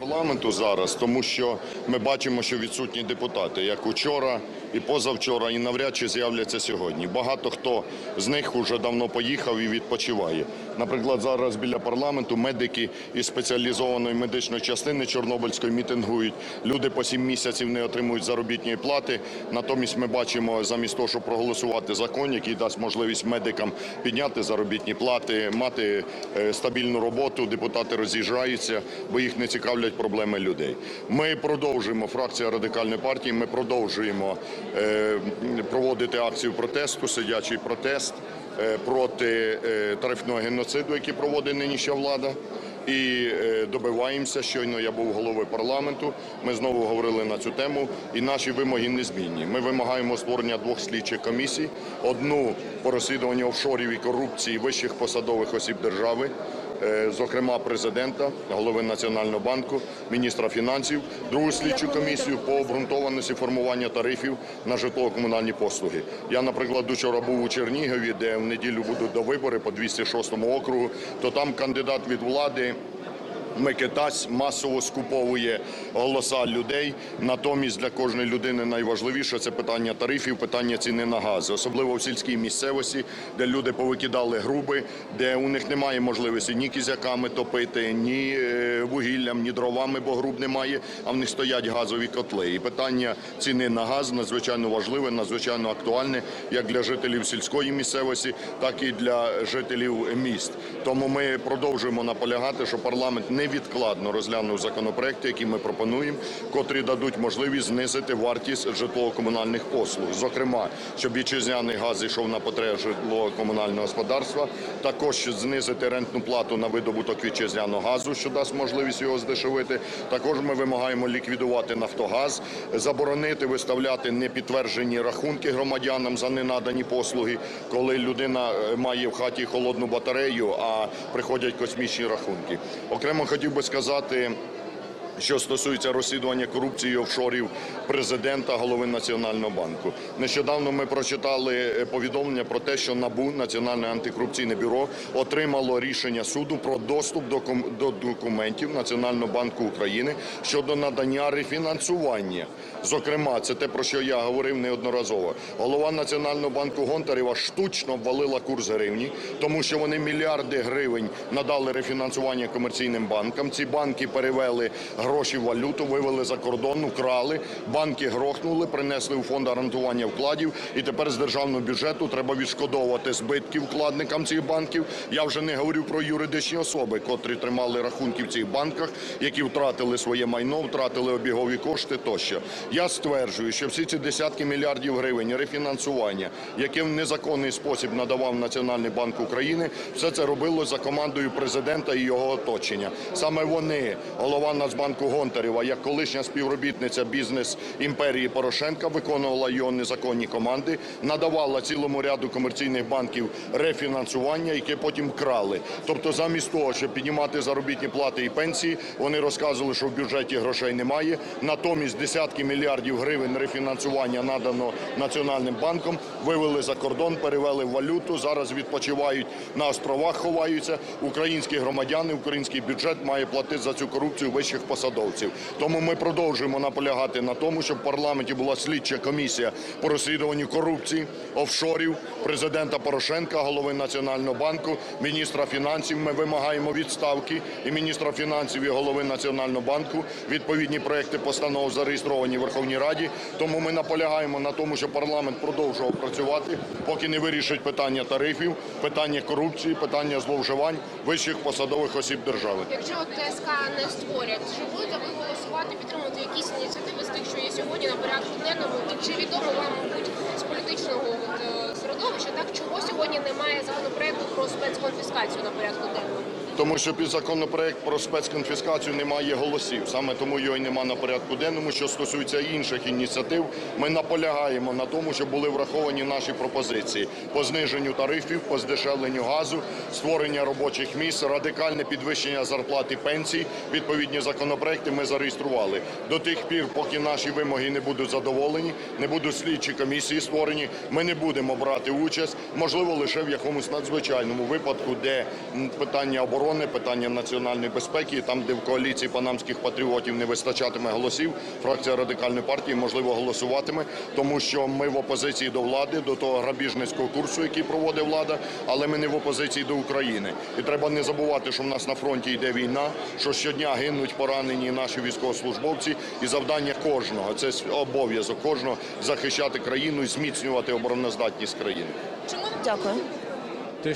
Парламенту зараз, тому що ми бачимо, що відсутні депутати, як учора і позавчора, і навряд чи з'являться сьогодні. Багато хто з них уже давно поїхав і відпочиває. Наприклад, зараз біля парламенту медики із спеціалізованої медичної частини Чорнобильської мітингують. Люди по сім місяців не отримують заробітної плати. Натомість ми бачимо, замість того, щоб проголосувати закон, який дасть можливість медикам підняти заробітні плати, мати е, стабільну роботу. Депутати роз'їжджаються, бо їх не цікавлять проблеми людей. Ми продовжуємо. Фракція радикальної партії. Ми продовжуємо проводити акцію протесту, сидячий протест е, проти е, тарифного геноциду, який проводить нинішня влада. І е, добиваємося. Щойно я був головою парламенту. Ми знову говорили на цю тему, і наші вимоги незмінні. Ми вимагаємо створення двох слідчих комісій: одну по розслідуванню офшорів і корупції вищих посадових осіб держави. Е, Зокрема, президента, голови Національного банку, міністра фінансів, другу слідчу комісію по обґрунтованості формування тарифів на житлово-комунальні послуги. Я, наприклад, вчора був у Чернігові, де в неділю будуть до вибори по 206 округу, то там кандидат від влади Микитась масово скуповує голоса людей. Натомість для кожної людини найважливіше це питання тарифів, питання ціни на газ, особливо в сільській місцевості, де люди повикидали груби, де у них немає можливості ні кізяками топити, ні е, вугіллям, ні дровами, бо груб немає. А в них стоять газові котли. І питання ціни на газ надзвичайно важливе, надзвичайно актуальне як для жителів сільської місцевості, так і для жителів міст. Тому ми продовжуємо наполягати, що парламент невідкладно розглянув законопроекти, які ми пропонуємо, котрі дадуть можливість знизити вартість житлово-комунальних послуг. Зокрема, щоб вітчизняний газ йшов на потреби житлово-комунального господарства, також знизити рентну плату на видобуток вітчизняного газу, що дасть можливість його здешевити. Також ми вимагаємо ліквідувати Нафтогаз, заборонити виставляти непідтверджені рахунки громадянам за ненадані послуги, коли людина е, має в хаті холодну батарею, а приходять космічні рахунки. Окремо хотів би сказати. Що стосується розслідування корупції офшорів президента, голови Національного банку, нещодавно ми прочитали е, повідомлення про те, що НАБУ Національне антикорупційне бюро отримало рішення суду про доступ до до документів Національного банку України щодо надання рефінансування. Зокрема, це те про що я говорив неодноразово. Голова Національного банку Гонтарева штучно обвалила курс гривні, тому що вони мільярди гривень надали рефінансування комерційним банкам. Ці банки перевели гроші валюту, вивели за кордон, украли. Банки грохнули, принесли у фонд гарантування вкладів. І тепер з державного бюджету треба відшкодовувати збитки вкладникам цих банків. Я вже не говорю про юридичні особи, котрі тримали рахунки в цих банках, які втратили своє майно, втратили обігові кошти тощо. Я стверджую, що всі ці десятки мільярдів гривень рефінансування, яке в незаконний спосіб надавав Національний банк України, все це робилось за командою президента і його оточення. Саме вони, голова Нацбанку Гонтарева, як колишня співробітниця бізнес імперії Порошенка, виконувала його незаконні команди, надавала цілому ряду комерційних банків рефінансування, яке потім крали. Тобто, замість того, щоб піднімати заробітні плати і пенсії, вони розказували, що в бюджеті грошей немає. Натомість десятки мільярдів гривень рефінансування надано Національним банком, вивели за кордон, перевели валюту. Зараз відпочивають на островах, ховаються. Українські громадяни, український бюджет має платити за цю корупцію вищих посадовців. Тому ми продовжуємо наполягати на тому, щоб в парламенті була слідча комісія по розслідуванню корупції, офшорів президента Порошенка, голови Національного банку, міністра фінансів. Ми вимагаємо відставки і міністра фінансів, і голови Національного банку. Відповідні проекти постанов зареєстровані в Верховній Раді. Тому ми наполягаємо на тому, щоб парламент продовжував працювати, поки не вирішить питання тарифів, питання корупції, питання зловживань вищих посадових осіб держави. Якщо ТСК не створять, будете ви голосувати, підтримувати якісь ініціативи з тих, що є сьогодні на порядку денному? Чи відомо вам, мабуть, з політичного е, середовища, так чого сьогодні немає законопроекту про спецконфіскацію на порядку денному? Тому що під законопроект про спецконфіскацію немає голосів. Саме тому його й нема на порядку денному. Що стосується інших ініціатив, ми наполягаємо на тому, щоб були враховані наші пропозиції по зниженню тарифів, по здешевленню газу, створення робочих місць, радикальне підвищення зарплат і пенсій. Відповідні законопроекти ми зареєстрували. До тих пір, поки наші вимоги не будуть задоволені, не будуть слідчі комісії створені, ми не будемо брати участь, можливо, лише в якомусь надзвичайному випадку, де питання оборони оборони, питання національної безпеки. Там, де в коаліції панамських патріотів не вистачатиме голосів, фракція радикальної партії можливо голосуватиме, тому що ми в опозиції до влади, до того грабіжницького курсу, який проводить влада, але ми не в опозиції до України. І треба не забувати, що в нас на фронті йде війна, що щодня гинуть поранені наші військовослужбовці, і завдання кожного це обов'язок кожного захищати країну і зміцнювати обороноздатність країни. Дякую. Ти